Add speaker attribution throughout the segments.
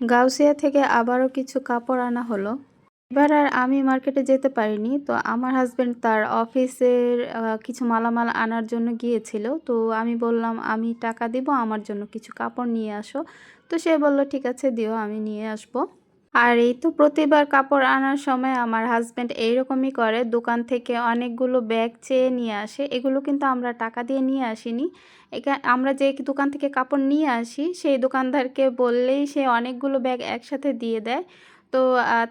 Speaker 1: গাউসিয়া থেকে আবারও কিছু কাপড় আনা হলো। এবার আর আমি মার্কেটে যেতে পারিনি, তো আমার হাজব্যান্ড তার অফিসের কিছু মালামাল আনার জন্য গিয়েছিল। তো আমি বললাম, আমি টাকা দিব, আমার জন্য কিছু কাপড় নিয়ে আসো। তো সে বলল, ঠিক আছে, দিও, আমি নিয়ে আসব। আর এই তো প্রতিবার কাপড় আনার সময় আমার হাজব্যান্ড এইরকমই করে। দোকান থেকে অনেকগুলো ব্যাগ চেয়ে নিয়ে আসে। এগুলো কিন্তু আমরা টাকা দিয়ে নিয়ে আসিনি। আমরা যে দোকান থেকে কাপড় নিয়ে আসি, সেই দোকানদারকে বললেই সে অনেকগুলো ব্যাগ একসাথে দিয়ে দেয়। তো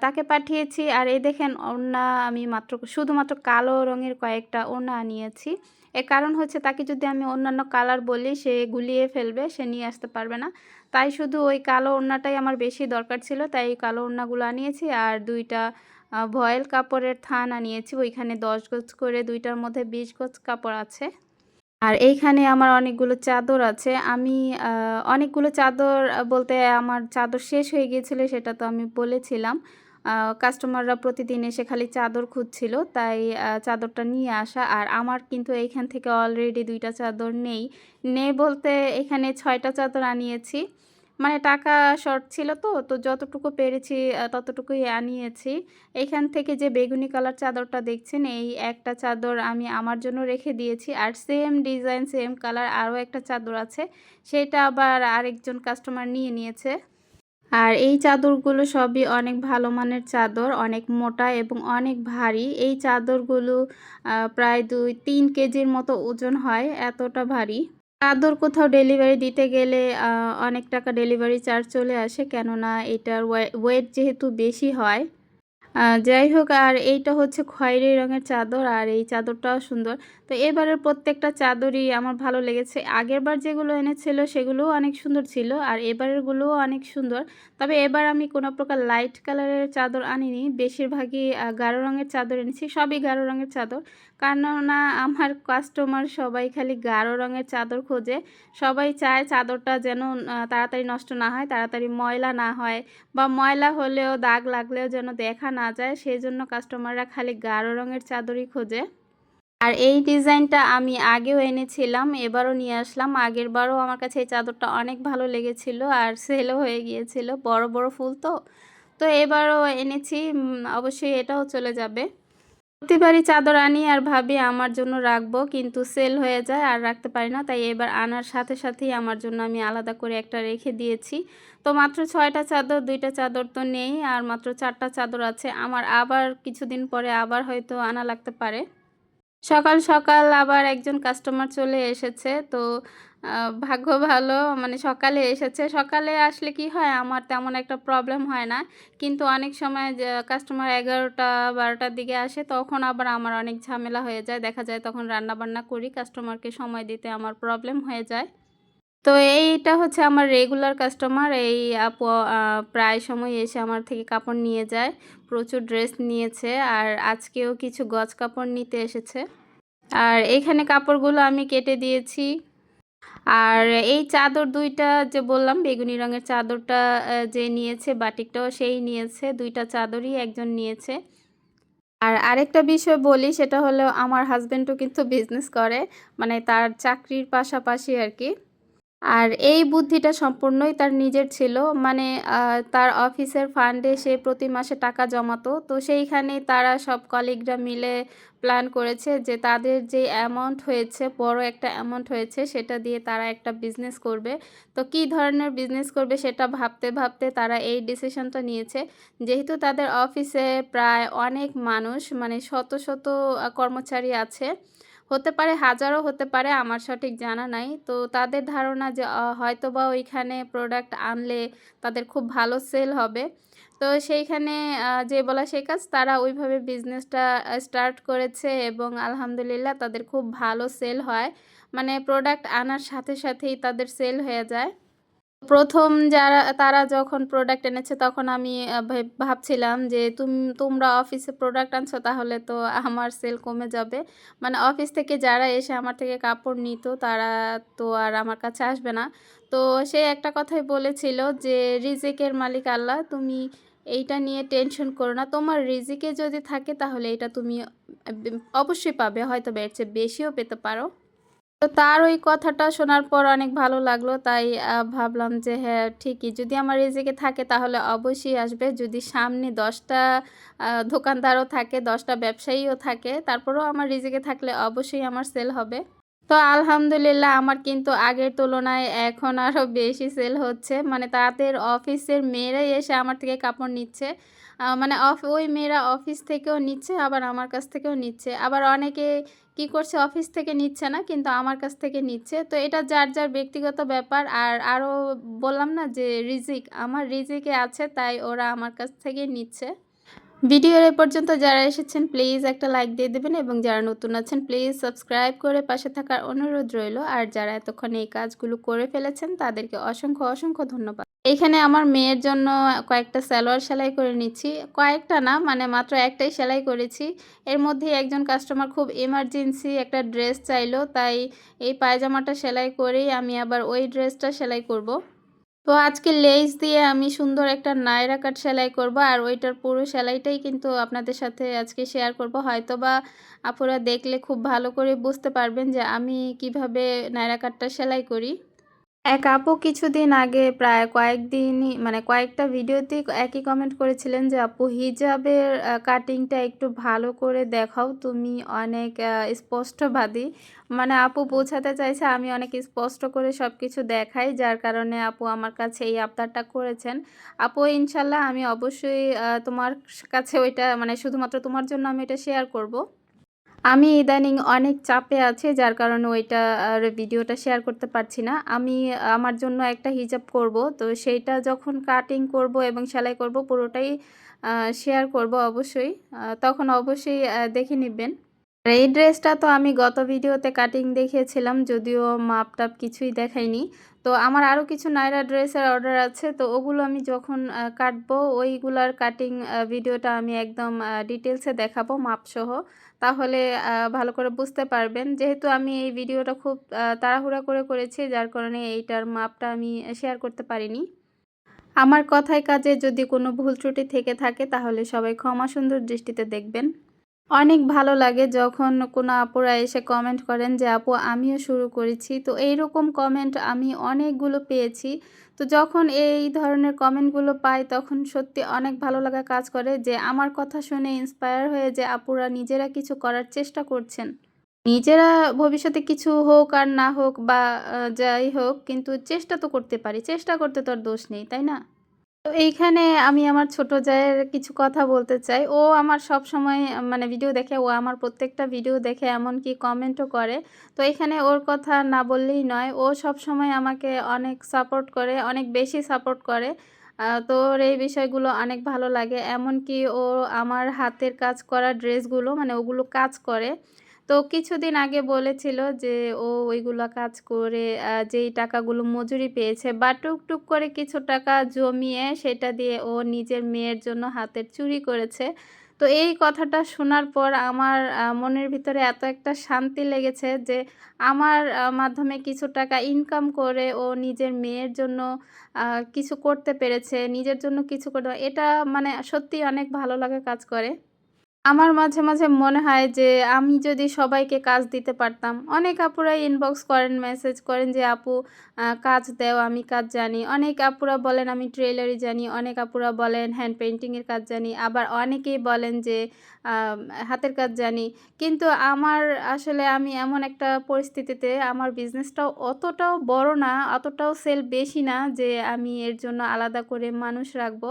Speaker 1: তাকে পাঠিয়েছি। আর এই দেখেন, ওড়না আমি মাত্র, শুধুমাত্র কালো রঙের কয়েকটা ওড়না আনিয়েছি। এর কারণ হচ্ছে, তাকে যদি আমি অন্যান্য কালার বলি, সে গুলিয়ে ফেলবে, সে নিয়ে আসতে পারবে না। তাই শুধু ওই কালো ওড়নাটাই আমার বেশি দরকার ছিল, তাই এই কালো ওড়নাগুলো আনিয়েছি। আর দুইটা ভয়েল কাপড়ের থান আনিয়েছি। ওইখানে দশ গজ করে, দুইটার মধ্যে বিশ গজ কাপড় আছে। আর এইখানে আমার অনেকগুলো চাদর আছে। আমি অনেকগুলো চাদর বলতে আমার চাদর শেষ হয়ে গিয়েছিল সেটা তো আমি বলেছিলাম। কাস্টমাররা প্রতিদিন এসে খালি চাদর খুঁজছিল, তাই চাদরটা নিয়ে আসা। আর আমার কিন্তু এইখান থেকে অলরেডি দুইটা চাদর নেই। নেই বলতে এখানে ছয়টা চাদর আনিয়েছি। মানে টাকা শর্ট ছিল তো তো যতটুকু পেরেছি ততটুকুই আনিয়েছি। এইখান থেকে যে বেগুনি কালার চাদরটা দেখছেন, এই একটা চাদর আমি আমার জন্য রেখে দিয়েছি। আর সেম ডিজাইন সেম কালার আরও একটা চাদর আছে, সেটা আবার আরেকজন কাস্টমার নিয়ে নিয়েছে। আর এই চাদরগুলো সবই অনেক ভালো মানের চাদর, অনেক মোটা এবং অনেক ভারী। এই চাদরগুলো প্রায় দুই, তিন কেজির মতো ওজন হয়, এতটা ভারী। চাদর কোথাও ডেলিভারি দিতে গেলে অনেক টাকা ডেলিভারি চার্জ চলে আসে। কেননা এটার ওয়েট যেহেতু বেশি হয়। যাই হোক, আর এইটা হচ্ছে খয়েরি রঙের চাদর, আর এই চাদরটাও সুন্দর। তো এবারের প্রত্যেকটা চাদরই আমার ভালো লেগেছে। আগের বার যেগুলো এনেছিল সেগুলোও অনেক সুন্দর ছিল, আর এবারেরগুলোও অনেক সুন্দর। তবে এবার আমি কোনো প্রকার লাইট কালারের চাদর আনিনি। বেশিরভাগই গাঢ় রঙের চাদর এনেছি, সবই গাঢ় রঙের চাদর। কেননা আমার কাস্টমার সবাই খালি গাঢ় রঙের চাদর খোঁজে। সবাই চায় চাদরটা যেন তাড়াতাড়ি নষ্ট না হয়, তাড়াতাড়ি ময়লা না হয় বা ময়লা হলেও, দাগ লাগলেও যেন দেখা না যায় সেই জন্য কাস্টমাররা খালি গাঢ় রঙের চাদরই খোঁজে। আর এই ডিজাইনটা আমি আগেও এনেছিলাম, এবারও নিয়ে আসলাম। আগের বারও আমার কাছে এই চাদরটা অনেক ভালো লেগেছিল আর সেলও হয়ে গিয়েছিল। বড় বড় ফুল তো। তো এবারও এনেছি অবশ্যই এটাও চলে যাবে। প্রতিবারই চাদর আনি আর ভাবি আমার জন্য রাখব, কিন্তু সেল হয়ে যায় আর রাখতে পারি না। তাই এবার আনার সাথে সাথেই আমার জন্য আমি আলাদা করে একটা রেখে দিয়েছি। তো মাত্র ছয়টা চাদর, দুইটা চাদর তো নেই আর মাত্র চারটা চাদর আছে। আমার আবার কিছুদিন পরে আবার হয়তো আনা লাগতে পারে। সকাল সকাল আবার একজন কাস্টমার চলে এসেছে। তো ভাগ্য ভালো মানে সকালে এসেছে। সকালে আসলে কি হয়, আমার তেমন একটা প্রবলেম হয় না। কিন্তু অনেক সময় কাস্টমার এগারোটা, বারোটার দিকে আসে, তখন আবার আমার অনেক ঝামেলা হয়ে যায়। দেখা যায় তখন রান্না বান্না করি কাস্টমারকে সময় দিতে আমার প্রবলেম হয়ে যায়। তো এইটা হচ্ছে আমার রেগুলার কাস্টমার এই আপু প্রায় সময় এসে আমার থেকে কাপড় নিয়ে যায়। প্রচুর ড্রেস নিয়েছে আর আজকেও কিছু গজ কাপড় নিতে এসেছে। আর এইখানে কাপড়গুলো আমি কেটে দিয়েছি। আর এই চাদর দুইটা যে বললাম, বেগুনি রঙের চাদরটা যে নিয়েছে বাটিকটাও সেই নিয়েছে, দুইটা চাদরই একজন নিয়েছে। আর আরেকটা বিষয় বলি, সেটা হলো আমার হাজব্যান্ডও কিন্তু বিজনেস করে মানে তার চাকরির পাশাপাশি আর কি। আর এই বুদ্ধিটা সম্পূর্ণই তার নিজের ছিল। মানে তার অফিসের ফান্ডে সে প্রতি মাসে টাকা জমাতো। তো সেইখানে তারা সব কলিগরা মিলে প্ল্যান করেছে যে তাদের যে অ্যামাউন্ট হয়েছে, বড় একটা অ্যামাউন্ট হয়েছে, সেটা দিয়ে তারা একটা বিজনেস করবে। তো কী ধরনের বিজনেস করবে সেটা ভাবতে ভাবতে তারা এই ডিসিশনটা নিয়েছে। যেহেতু তাদের অফিসে প্রায় অনেক মানুষ মানে শত শত কর্মচারী আছে হতে পারে, হাজারও হতে পারে, আমার সঠিক জানা নাই। তো তাদের ধারণা যে হয়তো হয়তোবা ওইখানে প্রোডাক্ট আনলে তাদের খুব ভালো সেল হবে। তো সেইখানে যে বলা সেই কাজ, তারা ওইভাবে বিজনেসটা স্টার্ট করেছে এবং আলহামদুলিল্লাহ তাদের খুব ভালো সেল হয়। মানে প্রোডাক্ট আনার সাথে সাথেই তাদের সেল হয়ে যায়। প্রথম যারা, তারা যখন প্রোডাক্ট এনেছে তখন আমি ভাবছিলাম যে তুম, তোমরা অফিসে প্রোডাক্ট আনছো তাহলে তো আমার সেল কমে যাবে। মানে অফিস থেকে যারা এসে আমার থেকে কাপড় নিত তারা তো আর আমার কাছে আসবে না। তো সে একটা কথাই বলেছিল যে, রিজিকের মালিক আল্লাহ, তুমি এইটা নিয়ে টেনশন করো না। তোমার রিজিকে যদি থাকে তাহলে এটা তুমি অবশ্যই পাবে। হয়তো এর চেয়ে বেশিও পেতে পারো। তো তার ওই কথাটা শোনার পর অনেক ভালো লাগল। তাই ভাবলাম যে হ্যাঁ ঠিকই। যদি আমার রিজিকে থাকে তাহলে অবশ্যই আসবে। যদি সামনে দশটা দোকানদারও থাকে, দশটা ব্যবসায়ীও থাকে, তারপরেও আমার রিজিকে থাকলে অবশ্যই আমার সেল হবে। তো আলহামদুলিল্লাহ আমার কিন্তু আগের তুলনায় এখন আরও বেশি সেল হচ্ছে। মানে তাদের অফিসের মেয়েরাই এসে আমার থেকে কাপড় নিচ্ছে। মানে অফ, ওই মেয়েরা অফিস থেকেও নিচ্ছে, আবার আমার কাছ থেকেও নিচ্ছে। আবার অনেকে কি করছে, অফিস থেকে নিচ্ছে না, কিন্তু আমার কাছ থেকে নিচ্ছে। তো এটা যার যার ব্যক্তিগত ব্যাপার। আর আরও বললাম না যে রিজিক, আমার রিজিকে আছে, তাই ওরা আমার কাছ থেকে নিচ্ছে। ভিডিওর এ পর্যন্ত যারা এসেছেন প্লিজ একটা লাইক দিয়ে দেবেন এবং যারা নতুন আছেন প্লিজ সাবস্ক্রাইব করে পাশে থাকার অনুরোধ রইল। আর যারা এতক্ষণ এই কাজগুলো করে ফেলেছেন, তাদেরকে অসংখ্য অসংখ্য ধন্যবাদ। এখানে আমার মেয়ের জন্য কয়েকটা সালোয়ার সেলাই করে নিচ্ছি। কয়েকটা না মানে মাত্র একটাই সেলাই করেছি। এর মধ্যে একজন কাস্টমার খুব এমার্জেন্সি একটা ড্রেস চাইলো, তাই এই পায়জামাটা সেলাই করেই আমি আবার ওই ড্রেসটা সেলাই করব। তো আজকে লেস দিয়ে আমি সুন্দর একটা নায়রা কাট সেলাই করব, আর ওইটার পুরো সেলাইটাই কিন্তু আপনাদের সাথে আজকে শেয়ার করব। হয়তো বা আপুরা দেখলে খুব ভালো করে বুঝতে পারবেন যে আমি কীভাবে নায়রা কাটটা সেলাই করি। এক আপু কিছুদিন আগে প্রায় কয়েকদিনই মানে কয়েকটা ভিডিওতে একই কমেন্ট করেছিলেন যে, আপু, হিজাবের কাটিংটা একটু ভালো করে দেখাও, তুমি অনেক স্পষ্টবাদী। মানে আপু বোঝাতে চাইছে, আমি অনেক স্পষ্ট করে সব কিছু দেখাই, যার কারণে আপু আমার কাছে এই আবদারটা করেছেন। আপু, ইনশাল্লাহ আমি অবশ্যই তোমার কাছে ওইটা মানে শুধুমাত্র তোমার জন্য আমি এটা শেয়ার করব। আমি ইদানিং অনেক চাপে আছি, যার কারণে ওইটা আর ভিডিওটা শেয়ার করতে পারছি না। আমি, আমার জন্য একটা হিজাব করব, তো সেইটা যখন কাটিং করব এবং সেলাই করব, পুরোটাই শেয়ার করব অবশ্যই। তখন অবশ্যই দেখে নেবেন। এই ড্রেসটা তো আমি গত ভিডিওতে কাটিং দেখিয়েছিলাম, যদিও মাপ টাপ কিছুই দেখাইনি। তো আমার আরও কিছু নায়রা ড্রেসের অর্ডার আছে, তো ওগুলো আমি যখন কাটবো, ওইগুলার কাটিং ভিডিওটা আমি একদম ডিটেলসে দেখাবো, মাপসহ। তাহলে ভালো করে বুঝতে পারবেন। যেহেতু আমি এই ভিডিওটা খুব তাড়াহুড়া করে করেছি, যার কারণে এইটার মাপটা আমি শেয়ার করতে পারিনি। আমার কথায় কাজে যদি কোনো ভুল ত্রুটি থেকে থাকে, তাহলে সবাই ক্ষমা সুন্দর দৃষ্টিতে দেখবেন। অনেক ভালো লাগে যখন কোনো আপুরা এসে কমেন্ট করেন যে, আপু, আমিও শুরু করেছি। তো এইরকম কমেন্ট আমি অনেকগুলো পেয়েছি। তো যখন এই ধরনের কমেন্টগুলো পাই, তখন সত্যি অনেক ভালো লাগা কাজ করে যে, আমার কথা শুনে ইন্সপায়ার হয়ে যে, আপুরা নিজেরা কিছু করার চেষ্টা করছেন। নিজেরা ভবিষ্যতে কিছু হোক আর না হোক বা যাই হোক, কিন্তু চেষ্টা তো করতে পারি। চেষ্টা করতে তো আর দোষ নেই, তাই না? তো এইখানে আমি আমার ছোট জায়ের কিছু কথা বলতে চাই। ও আমার সব সময় মানে ভিডিও দেখে ও আমার প্রত্যেকটা ভিডিও দেখে এমনকি কমেন্টও করে। তো এখানে ওর কথা না বললেই নয় ও সব সময় আমাকে অনেক সাপোর্ট করে অনেক বেশি সাপোর্ট করে। আহ, তো ওর এই বিষয়গুলো অনেক ভালো লাগে। এমনকি ও আমার হাতের কাজ করা ড্রেসগুলো মানে ওগুলো কাজ করে। তো কিছুদিন আগে বলেছিল যে, ও ওইগুলো কাজ করে যেই টাকাগুলো মজুরি পেয়েছে বা টুকটুক করে কিছু টাকা জমিয়ে সেটা দিয়ে ও নিজের মেয়ের জন্য হাতের চুরি করেছে। তো এই কথাটা শোনার পর আমার মনের ভিতরে এত একটা শান্তি লেগেছে যে, আমার মাধ্যমে কিছু টাকা ইনকাম করে ও নিজের মেয়ের জন্য কিছু করতে পেরেছে, নিজের জন্য কিছু করতে এটা মানে সত্যি অনেক ভালো লাগে কাজ করে। আমার মাঝে মাঝে মনে হয় যে আমি যদি সবাইকে কাজ দিতে পারতাম। অনেক আপুরাই ইনবক্স করেন মেসেজ করেন যে, আপু কাজ দেও, আমি কাজ জানি। অনেক আপুরা বলেন, আমি ট্রেলারি জানি। অনেক আপুরা বলেন হ্যান্ড পেন্টিংয়ের কাজ জানি। আবার অনেকেই বলেন যে হাতের কাজ জানি। কিন্তু আমার আসলে আমি এমন একটা পরিস্থিতিতে আমার বিজনেসটাও অতটাও বড় না, অতটাও সেল বেশি না যে, আমি এর জন্য আলাদা করে মানুষ রাখব।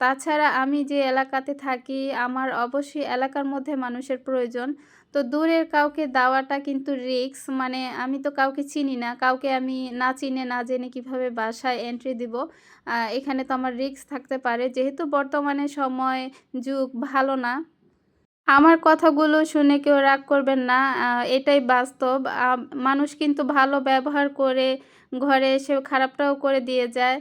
Speaker 1: তাছাড়া আমি যে এলাকাতে থাকি, আমার অবশ্যই এলাকার মধ্যে মানুষের প্রয়োজন। তো দূরের কাউকে দেওয়াটা কিন্তু রিক্স মানে আমি তো কাউকে চিনি না। কাউকে আমি না চিনে, না জেনে কীভাবে বাসায় এন্ট্রি দিব এখানে তো আমার রিক্স থাকতে পারে। যেহেতু বর্তমানে সময়, যুগ ভালো না। আমার কথাগুলো শুনে কেউ রাগ করবেন না এটাই বাস্তব। মানুষ কিন্তু ভালো ব্যবহার করে ঘরে এসে খারাপটাও করে দিয়ে যায়।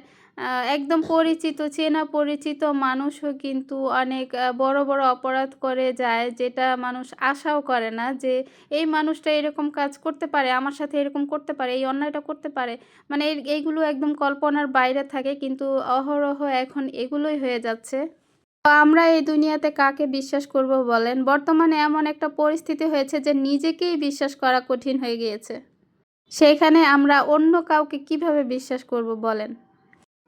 Speaker 1: একদম পরিচিত, চেনা পরিচিত মানুষও কিন্তু অনেক বড় বড় অপরাধ করে যায়, যেটা মানুষ আশাও করে না যে এই মানুষটা এরকম কাজ করতে পারে, আমার সাথে এরকম করতে পারে, এই অন্যায়টা করতে পারে। মানে এই- এইগুলো একদম কল্পনার বাইরে থাকে, কিন্তু অহরহ এখন এগুলোই হয়ে যাচ্ছে। তো আমরা এই দুনিয়াতে কাকে বিশ্বাস করব বলেন? বর্তমানে এমন একটা পরিস্থিতি হয়েছে যে নিজেকেই বিশ্বাস করা কঠিন হয়ে গিয়েছে। সেইখানে আমরা অন্য কাউকে কীভাবে বিশ্বাস করব বলেন?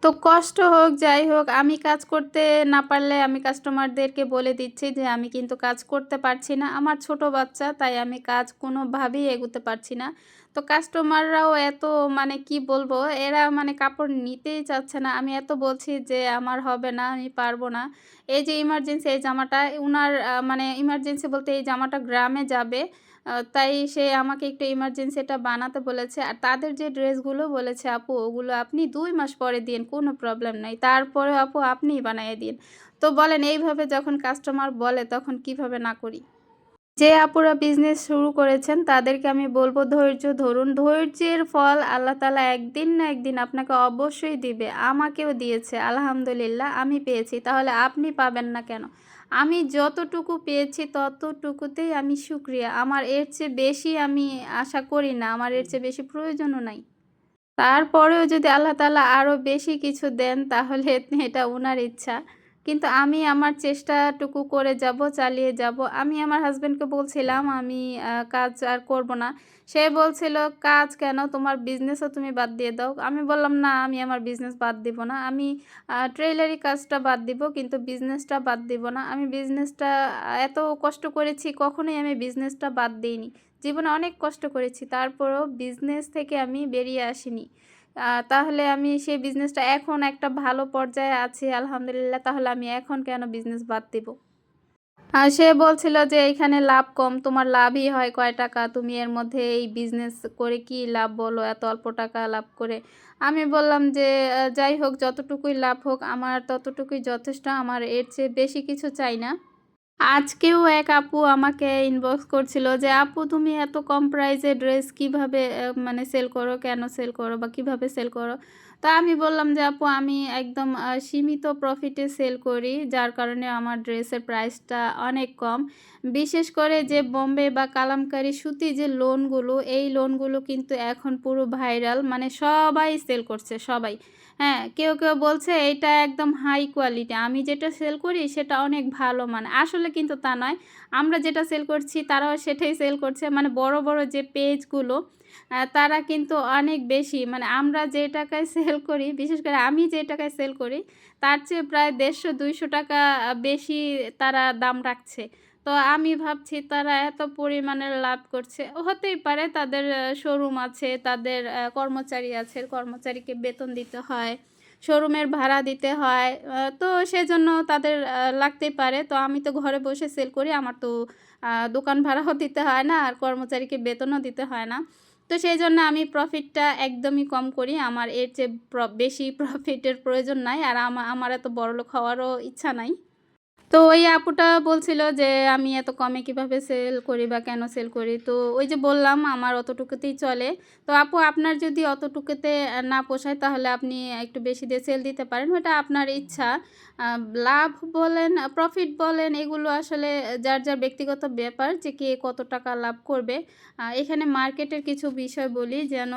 Speaker 1: তো কষ্ট হোক, যাই হোক, আমি কাজ করতে না পারলে আমি কাস্টমারদেরকে বলে দিচ্ছি যে আমি কিন্তু কাজ করতে পারছি না। আমার ছোট বাচ্চা, তাই আমি কাজ কোনোভাবেই এগোতে পারছি না। তো কাস্টমাররাও এত মানে কি বলব? এরা মানে কাপড় নিতেই চাচ্ছে না। আমি এত বলছি যে, আমার হবে না, আমি পারব না। এই যে ইমার্জেন্সি এই জামাটা, উনার মানে ইমার্জেন্সি বলতে এই জামাটা গ্রামে যাবে তাই সে আমাকে একটু ইমার্জেন্সি এটা বানাতে বলেছে। আর তাদের যে ড্রেসগুলো বলেছে, আপু, ওগুলো আপনি দুই মাস পরে দিন, কোনো প্রবলেম নাই। তারপরে আপু আপনিই বানিয়ে দিন। তো বলেন, এইভাবে যখন কাস্টমার বলে, তখন কীভাবে না করি? যে আপুরা বিজনেস শুরু করেছেন, তাদেরকে আমি বলব ধৈর্য ধরুন। ধৈর্যের ফল আল্লাহ তালা একদিন না একদিন আপনাকে অবশ্যই দিবে। আমাকেও দিয়েছে, আলহামদুলিল্লাহ, আমি পেয়েছি। তাহলে আপনি পাবেন না কেন? আমি যতটুকু পেয়েছি ততটুকুতেই আমি সুক্রিয়া আমার এর চেয়ে বেশি আমি আশা করি না, আমার এর চেয়ে বেশি প্রয়োজনও নাই। তারপরেও যদি আল্লাহ তাআলা আরও বেশি কিছু দেন, তাহলে এটা ওনার ইচ্ছা। কিন্তু আমি আমার চেষ্টাটুকু করে যাব, চালিয়ে যাব। আমি আমার হাজবেন্ডকে বলছিলাম, আমি কাজ আর করব না। সে বলছিল, কাজ কেন? তোমার বিজনেসও তুমি বাদ দিয়ে দাও। আমি বললাম, না, আমি আমার বিজনেস বাদ দিব না। আমি ট্রেলারি কাজটা বাদ দিব, কিন্তু বিজনেসটা বাদ দিব না। আমি বিজনেসটা এত কষ্ট করেছি, কখনোই আমি বিজনেসটা বাদ দিইনি। জীবনে অনেক কষ্ট করেছি, তারপরও বিজনেস থেকে আমি বেরিয়ে আসিনি। তাহলে আমি সেই বিজনেসটা এখন একটা ভালো পর্যায়ে আছি, আলহামদুলিল্লাহ। তাহলে আমি এখন কেন বিজনেস বাদ দিব? আর সে বলছিল যে, এখানে লাভ কম, তোমার লাভই হয় কয় টাকা? তুমি এর মধ্যে এই বিজনেস করে কি লাভ বলো? এত অল্প টাকা লাভ করে? আমি বললাম যে যাই হোক, যতটুকুই লাভ হোক, আমার ততটুকুই যথেষ্ট। আমার এর চেয়ে বেশি কিছু চাই না। আজকেও এক আপু আমাকে ইনবক্স করছিল যে, আপু, তুমি এত কম প্রাইসে ড্রেস কীভাবে মানে সেল করো? কেন সেল করো? বা কীভাবে সেল করো? তা আমি বললাম যে, আপু, আমি একদম সীমিত প্রফিটে সেল করি, যার কারণে আমার ড্রেসের প্রাইসটা অনেক কম। বিশেষ করে যে বোম্বে বা কালামকারি সুতি যে লোনগুলো এই লোনগুলো কিন্তু এখন পুরো ভাইরাল মানে সবাই সেল করছে, সবাই। হ্যাঁ কেউ কেউ বলছে এটা একদম হাই কোয়ালিটি আমি যেটা সেল করি সেটা অনেক ভালো মানে আসলে কিন্তু তা নয়। আমরা যেটা সেল করছি তারাও সেটাই সেল করছে মানে বড় বড় যে পেজগুলো তারা কিন্তু অনেক বেশি মানে আমরা যে টাকায় সেল করি, বিশেষ করে আমি যে টাকায় সেল করি, তার চেয়ে প্রায় দেড়শো, দুইশো টাকা বেশি তারা দাম রাখছে। তো আমি ভাবছি তারা এত পরিমাণের লাভ করছে। হতেই পারে তাদের শোরুম আছে, তাদের কর্মচারী আছে, কর্মচারীকে বেতন দিতে হয় শোরুমের ভাড়া দিতে হয় তো সেজন্য তাদের লাগতেই পারে। তো আমি তো ঘরে বসে সেল করি, আমার তো দোকান ভাড়াও দিতে হয় না, আর কর্মচারীকে বেতনও দিতে হয় না। তো সেই জন্য আমি প্রফিটটা একদমই কম করি, আমার এর চেয়ে বেশি প্রফিটের প্রয়োজন নাই, আর আমা- আমার এত বড়লোক হওয়ারও ইচ্ছা নাই। তো ওই আপুটা বলছিল যে, আমি এত কমে কীভাবে সেল করি বা কেন সেল করি? তো ওই যে বললাম, আমার অতটুকুতেই চলে। তো আপু, আপনার যদি অতটুকুতে না পোষায়, তাহলে আপনি একটু বেশি দিয়ে সেল দিতে পারেন। ওটা আপনার ইচ্ছা। লাভ বলেন, প্রফিট বলেন, এগুলো আসলে যার যার ব্যক্তিগত ব্যাপার যে কে কত টাকা লাভ করবে। এখানে মার্কেটের কিছু বিষয় বলি, যেন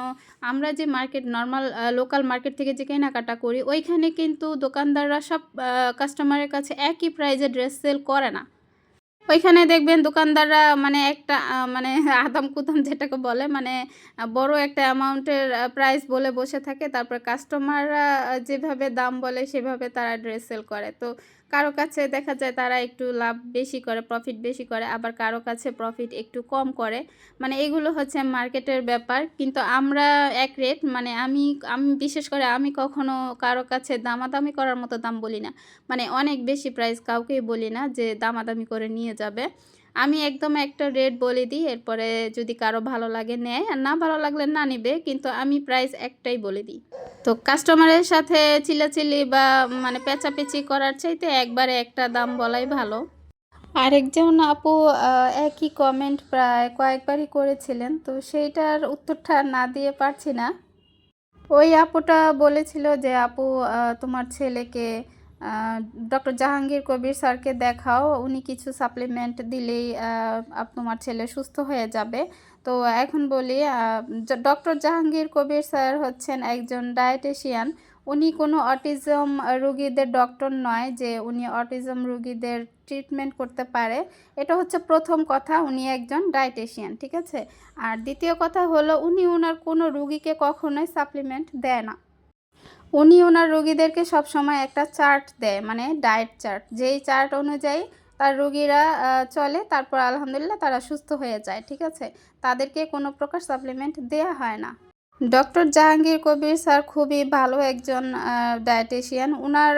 Speaker 1: আমরা যে মার্কেট, নর্মাল লোকাল মার্কেট থেকে যে কেনাকাটা করি, ওইখানে কিন্তু দোকানদাররা সব কাস্টমারের কাছে একই প্রাইজে ড্রেস সেল করে না। ওইখানে দেখবেন দোকানদাররা মানে একটা মানে আদাম কুদাম যেটাকে বলে মানে বড় একটা অ্যামাউন্টের প্রাইস বলে বসে থাকে। তারপর কাস্টমাররা যেভাবে দাম বলে সেভাবে তারা ড্রেস সেল করে। তো কারও কাছে দেখা যায় তারা একটু লাভ বেশি করে প্রফিট বেশি করে, আবার কারও কাছে প্রফিট একটু কম করে। মানে এগুলো হচ্ছে মার্কেটের ব্যাপার। কিন্তু আমরা এক রেট মানে আমি আমি বিশেষ করে আমি কখনো কারও কাছে দামাদামি করার মতো দাম বলি না। মানে অনেক বেশি প্রাইস কাউকেই বলি না যে দামাদামি করে নিয়ে যাবে। আমি একদম একটা রেট বলে দিই, এরপরে যদি কারও ভালো লাগে নেয়, আর না ভালো লাগলে না নেবে, কিন্তু আমি প্রাইস একটাই বলে দিই। তো কাস্টমারের সাথে চিল্লাচিল্লি বা মানে পেঁচাপেচি করার চাইতে একবারে একটা দাম বলাই ভালো। আরেকজন আপু একই কমেন্ট প্রায় কয়েকবারই করেছিলেন, তো সেইটার উত্তরটা না দিয়ে পারছি না। ওই আপুটা বলেছিল যে, আপু তোমার ছেলেকে ডক্টর জাহাঙ্গীর কবির স্যারকে দেখাও। উনি কিছু সাপ্লিমেন্ট দিলেই তোমার ছেলে সুস্থ হয়ে যাবে। তো এখন বলি ডক্টর জাহাঙ্গীর কবির স্যার হচ্ছেন একজন ডায়েটেশিয়ান উনি কোনো অটিজম রুগীদের ডক্টর নয় যে উনি অটিজম রুগীদের ট্রিটমেন্ট করতে পারে। এটা হচ্ছে প্রথম কথা, উনি একজন ডায়েটিশিয়ান ঠিক আছে? আর দ্বিতীয় কথা হলো, উনি ওনার কোনো রুগীকে কখনোই সাপ্লিমেন্ট দেয় না। উনি ওনার রোগীদেরকে সবসময় একটা চার্ট দেয় মানে ডায়েট চার্ট। যেই চার্ট অনুযায়ী তার রোগীরা চলে, তারপর আলহামদুলিল্লাহ তারা সুস্থ হয়ে যায়, ঠিক আছে? তাদেরকে কোনো প্রকার সাপ্লিমেন্ট দেওয়া হয় না। ডক্টর জাহাঙ্গীর কবির স্যার খুবই ভালো একজন ডায়েটিশিয়ান। ওনার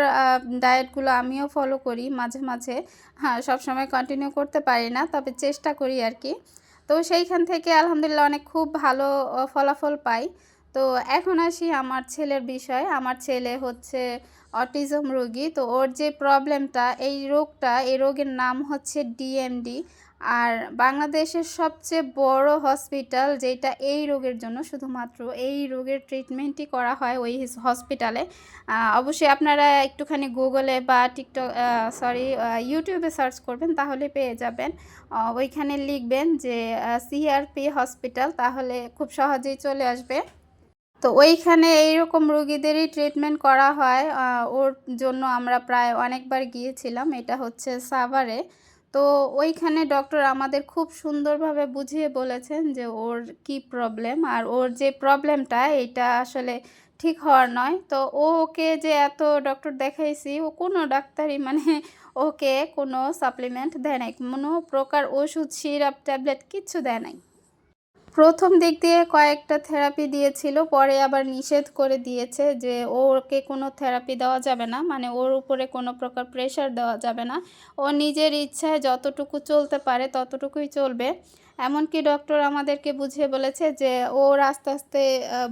Speaker 1: ডায়েটগুলো আমিও ফলো করি মাঝে মাঝে। হ্যাঁ সবসময় কন্টিনিউ করতে পারি না, তবে চেষ্টা করি আর কি। তো সেইখান থেকে আলহামদুলিল্লাহ অনেক খুব ভালো ফলাফল পাই। তো এখন আসি আমার ছেলের বিষয়। আমার ছেলে হচ্ছে অটিজম রোগী। তো ওর যে প্রবলেমটা, এই রোগটা, এই রোগের নাম হচ্ছে ডিএমডি। আর বাংলাদেশের সবচেয়ে বড় হসপিটাল যেটা এই রোগের জন্য, শুধুমাত্র এই রোগের ট্রিটমেন্টই করা হয় ওই হসপিটালে অবশ্যই আপনারা একটুখানি গুগলে বা টিকটক সরি ইউটিউবে সার্চ করবেন, তাহলে পেয়ে যাবেন। ওইখানে লিখবেন যে সিআরপি হসপিটাল তাহলে খুব সহজেই চলে আসবে। তো ওইখানে এইরকম রুগীদেরই ট্রিটমেন্ট করা হয়। ওর জন্য আমরা প্রায় অনেকবার গিয়েছিলাম, এটা হচ্ছে সাভারে। তো ওইখানে ডক্টর আমাদের খুব সুন্দরভাবে বুঝিয়ে বলেছেন যে ওর কি প্রবলেম আর ওর যে প্রবলেমটা এটা আসলে ঠিক হওয়ার নয়। তো ওকে যে এত ডক্টর দেখাইছি, ও কোনো ডাক্তারই মানে ওকে কোনো সাপ্লিমেন্ট দেয় নাই। কোনো প্রকার ওষুধ, সিরাপ, ট্যাবলেট কিচ্ছু দেয় নাই। প্রথম দিক দিয়ে কয়েকটা থেরাপি দিয়েছিল, পরে আবার নিষেধ করে দিয়েছে যে ওকে কোনো থেরাপি দেওয়া যাবে না মানে ওর উপরে কোনো প্রকার প্রেশার দেওয়া যাবে না। ও নিজের ইচ্ছায় যতটুকু চলতে পারে ততটুকুই চলবে। এমনকি ডক্টর আমাদেরকে বুঝিয়ে বলেছে যে ওর আস্তে আস্তে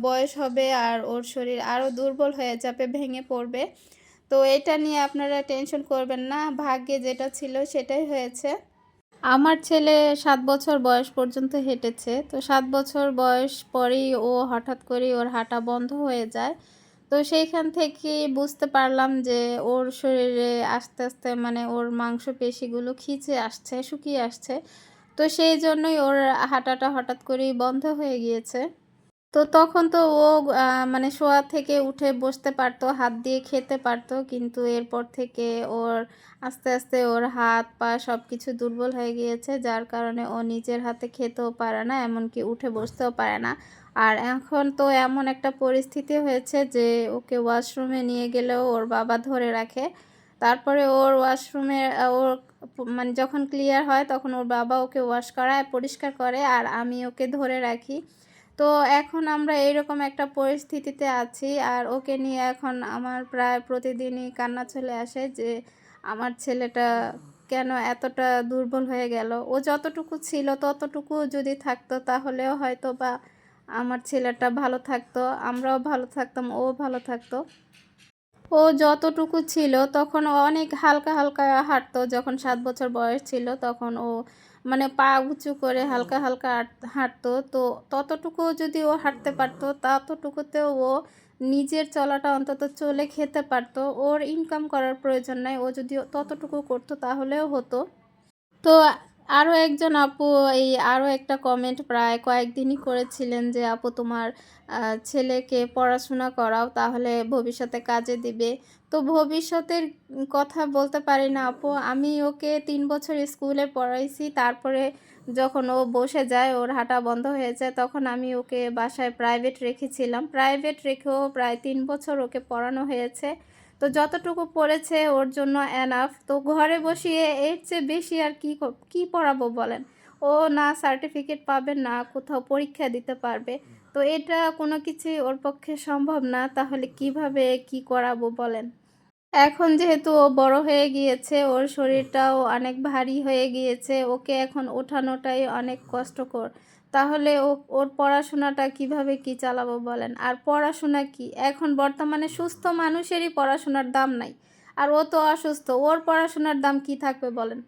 Speaker 1: বয়স হবে আর ওর শরীর আরও দুর্বল হয়ে যাবে, ভেঙে পড়বে। তো এটা নিয়ে আপনারা টেনশন করবেন না, ভাগ্যে যেটা ছিল সেটাই হয়েছে। আমার ছেলে সাত বছর বয়স পর্যন্ত হেঁটেছে। তো সাত বছর বয়স পরেই ও হঠাৎ করে ওর হাঁটা বন্ধ হয়ে যায়। তো সেইখান থেকে বুঝতে পারলাম যে ওর শরীরে আস্তে আস্তে মানে ওর মাংসপেশিগুলো খিচে আসছে, শুকিয়ে আসছে। তো সেই জন্যই ওর হাঁটাটা হঠাৎ করেই বন্ধ হয়ে গিয়েছে। তো তখন তো ও মানে শোয়া থেকে উঠে বসতে পারতো, হাত দিয়ে খেতে পারতো, কিন্তু এরপর থেকে ওর আস্তে আস্তে ওর হাত পা সব কিছু দুর্বল হয়ে গিয়েছে, যার কারণে ও নিজের হাতে খেতেও পারে না, এমনকি উঠে বসতেও পারে না। আর এখন তো এমন একটা পরিস্থিতি হয়েছে যে ওকে ওয়াশরুমে নিয়ে গেলেও ওর বাবা ধরে রাখে। তারপরে ওর ওয়াশরুমে ওর মানে যখন ক্লিয়ার হয়, তখন ওর বাবা ওকে ওয়াশ করায়, পরিষ্কার করে, আর আমি ওকে ধরে রাখি। তো এখন আমরা এইরকম একটা পরিস্থিতিতে আছি আর ওকে নিয়ে এখন আমার প্রায় প্রতিদিনই কান্না চলে আসে যে আমার ছেলেটা কেন এতটা দুর্বল হয়ে গেল। ও যতটুকু ছিল ততটুকু যদি থাকতো তাহলেও হয়তো বা আমার ছেলেটা ভালো থাকতো, আমরাও ভালো থাকতাম, ও ভালো থাকতো। ও যতটুকু ছিল তখন অনেক হালকা হালকা হাঁটতো, যখন সাত বছর বয়স ছিল তখন ও মানে পা উঁচু করে হালকা হালকা হাঁট- হাঁটতো। তো ততটুকু যদি ও হাঁটতে পারতো, ততটুকুতেও ও নিজের চলাটা অন্তত চলে খেতে পারতো। ওর ইনকাম করার প্রয়োজন নাই। ও যদি ততটুকু করতো তাহলেও হতো। তো আরও একজন আপু এই আরও একটা কমেন্ট প্রায় কয়েকদিনই করেছিলেন যে, আপু, তোমার ছেলেকে পড়াশোনা করাও তাহলে ভবিষ্যতে কাজে দিবে। তো ভবিষ্যতের কথা বলতে পারি না, আপু। আমি ওকে তিন বছর স্কুলে পড়াইছি, তারপরে যখন ও বসে যায়, ওর হাঁটা বন্ধ হয়ে যায়, তখন আমি ওকে বাসায় প্রাইভেট রেখেছিলাম। প্রাইভেট রেখেও প্রায় তিন বছর ওকে পড়ানো হয়েছে। তো যতটুকু পড়েছে, ওর জন্য এনাফ তো ঘরে বসিয়ে এর চেয়ে বেশি আর কি ক- কি পড়াবো বলেন? ও না সার্টিফিকেট পাবে, না কোথাও পরীক্ষা দিতে পারবে। তো এটা কোনো কিছুই ওর পক্ষে সম্ভব না, তাহলে কীভাবে কি করাবো বলেন? এখন যেহেতু ও বড় হয়ে গিয়েছে, ওর শরীরটাও অনেক ভারী হয়ে গিয়েছে, ওকে এখন ওঠানোটাই অনেক কষ্টকর। তাহলে ও, ওর পড়াশোনাটা কীভাবে কি চালাবো বলেন? আর পড়াশোনা কি? এখন বর্তমানে সুস্থ মানুষেরই পড়াশোনার দাম নাই। আর ও তো অসুস্থ, ওর পড়াশোনার দাম কি থাকবে বলেন?